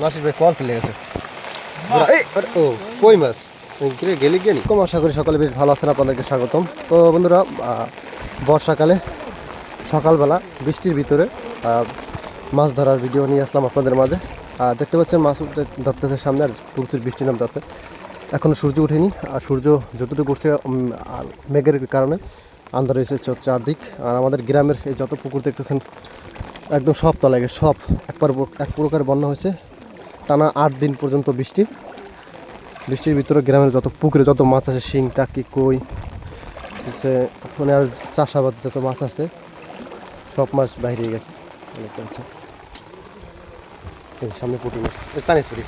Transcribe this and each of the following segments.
নাসির ভাই কল ফেলে গেছে। ও কই মাছ? গেলে গেলি গেলি? কম আশা করি সকলে বেশ ভালো আছেন আপনাদেরকে স্বাগতম। তো বন্ধুরা বর্ষাকালে সকালবেলা বৃষ্টির ভিতরে মাছ ধরার ভিডিও নিয়ে আসলাম আপনাদের মাঝে। দেখতে পাচ্ছেন মাছ উঠতে- ধরতেছে সামনে আর প্রচুর বৃষ্টি নামতেছে। এখনও সূর্য উঠেনি আর সূর্য যতটুকু উঠছে মেঘের কারণে আন্ধার চ- চারদিক। আর আমাদের গ্রামের যত পুকুর দেখতেছেন একদম সব তলায় গেছে সব। একবার এক প্রকার বন্যা হয়েছে। টানা আট দিন পর্যন্ত বৃষ্টি। বৃষ্টির ভিতরে গ্রামের যত পুকুরে যত মাছ আছে শিং টাকি কই হচ্ছে মানে আর চাষাবাদ যত মাছ আছে সব মাছ বাইরে গেছে। সামনে পুটি মাছ। চাইনিজ পুঁটি।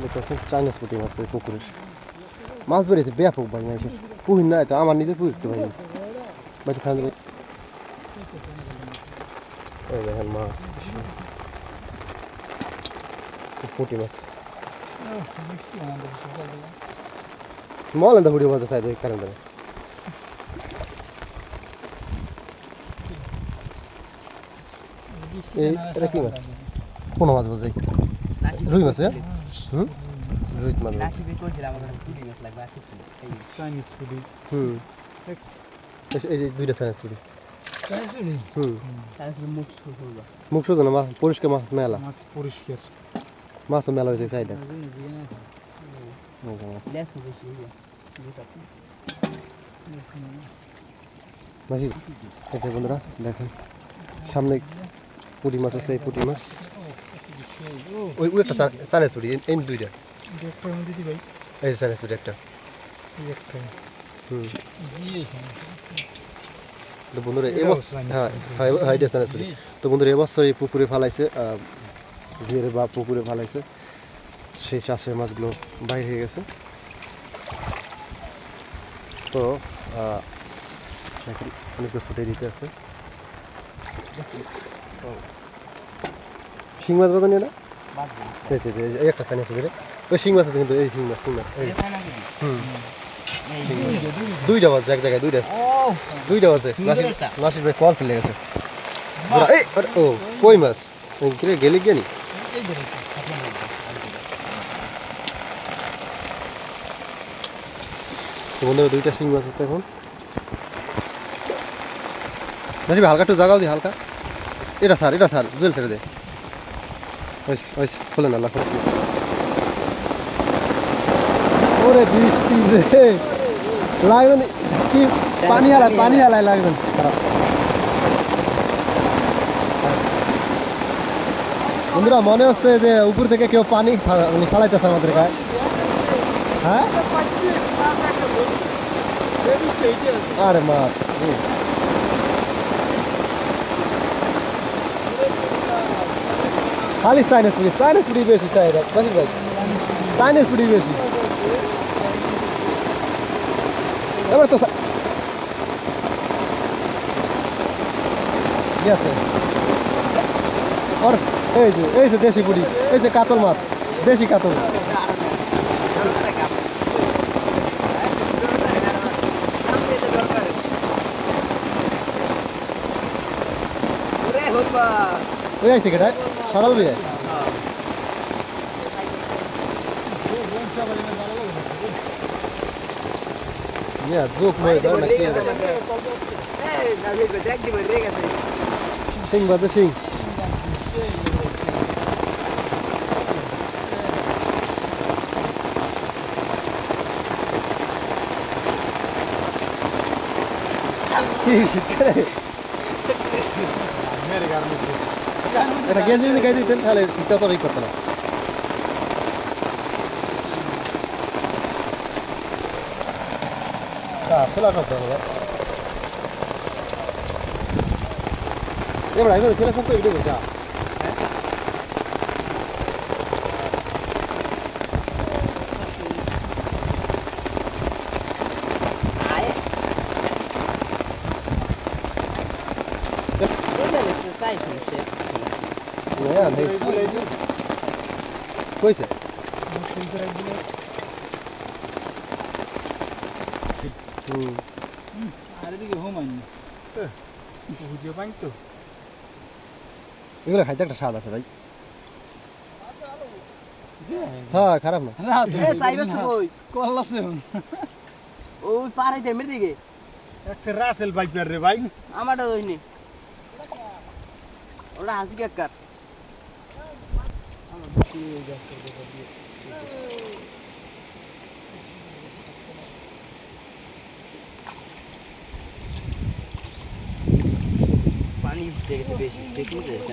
দেখতে পাচ্ছেন চাইনিজ পুঁটি মাছ পুকুরের। মাছ বেরিয়েছে ব্যাপক ভাই মাছের পুহিন না তো আমার নিজে পুহিতে ভাই মাছ ভাই তো খাওয়া এই দেখেন মাছ। পুঁটি মাছ মলেন তো পুঁটি মাছ কারণ এই এটা কি মাছ কোনো মাছ বোঝাই রুই মাছ হুম রুই মাছ হুম এই- যে দুইটা সাইন্স পুরি হুম। মুখ শুধু না মাছ পরিষ্কার মাছ মেলা। মাছ পরিষ্কার। মাছ মেলা হয়েছে মাছ মাঝি আচ্ছা বন্ধুরা দেখেন। সামনে পুঁটি মাছ আছে এই পুঁটি মাছ। ওই ওই একটা সাইন্স পুরি এই দুইটা। এই সাইন্স পুরি একটা। হুম। তো বন্ধুরা এবছর হ্যাঁ। হ্যাঁ হ্যাঁ এটা তো বন্ধুরা এবছর এই পুকুরে ফালাইছে ঘিরে বা পুকুরে ফালাইছে সেই চাষের মাছগুলো বাইরে হয়ে গেছে তো দেখেন অনেকগুলো ছুটে দিতে আছে শিং মাছ বাদা নিয়ে না এই একটা চাইনিজ পুকুরে ওই শিং মাছ আছে কিন্তু এই শিং মাছ শিং মাছ হুম দুইটা মাছ এক জায়গায় দুইটা আছে দুইটা আছে নাসির নাসির ভাই কল ফেলে গেছে। এই ও কই মাছ? গেলে গেলি গেলি বন্ধুরা দুইটা শিং মাছ আছে এখন। নাসির ভাই হালকা একটু জাগাও দি হালকা। এটা স্যার এটা স্যার জুয়েল ছেড়ে দে। ওইস ওইস খোলেন আল্লাহ খোলেন। ওরে বৃষ্টি রে। লাগবে কি পানি হালায় পানি হালায় লাগবে। বন্ধুরা, মনে হচ্ছে যে উপর থেকে কেউ পানি ফালাইতেছে আমাদের গায়ে। হ্যাঁ? আরে মাছ খালি সাইনাস পুরি সাইনাস পুরি বেশি চাহিদা বাসির ভাই। সাইনাস পুরি বেশি। এবার তো আছে? ওর এই যে এই যে দেশি পুরি, এই যে কাতল মাছ, দেশি কাতল। ওই আইছে কেটা সাদাল বিয়ে? ইয়া জোক মই দাও না কি সিং বাজে সিং কি শীতকালে এটা গেঞ্জি যদি গাই দিতেন তাহলে শীতটা তো এই করতো না খোলা করতে হবে এবার আগে খেলা সব করে দেবো যা হ্যাঁ কইছে মুসলিমদের এক গ্লাস হুম আর এদিকে হোম আইনি বুঝিয়ে পাই তো এগুলো খাইতে একটা স্বাদ আছে ভাই। হ্যাঁ। খারাপ না। আছে ওই। পারে দেমের দিকে। একসে রাসেল বাইপার রে ভাই। আমারটা ওইনি ওটা হাসি কাকার পানি উঠতে গেছে বেশি সেকুতে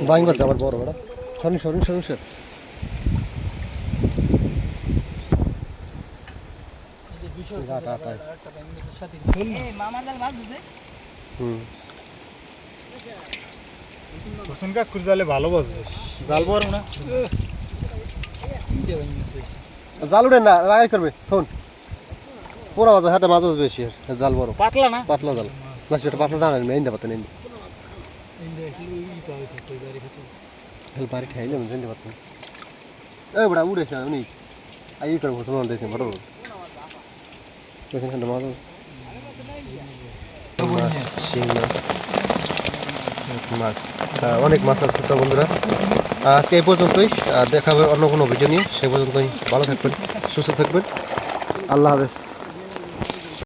বাইং বাচ্চা আবার বড় বড়। সরুন সরুন সরুন সর হোসেন কাকুর জালে ভালো বাজবে। জাল বড় না? জাল উঠে না রাগাই করবে থন। পুরা মাছ হাতে মাছ বেশি জাল বড়। পাতলা না? পাতলা জাল। না সেটা পাতলা জানা নেই ইন্দা পাতা মন দিয়েছেন বড় বড় পেছন খানটা মাছ আছে। মাছ শিং মাছ মাছ আহ, অনেক মাছ আছে তো বন্ধুরা। আজকে এই পর্যন্তই দেখা হবে অন্য কোনো ভিডিও নিয়ে। সে পর্যন্তই ভালো থাকবেন সুস্থ থাকবেন। আল্লাহ হাফেজ।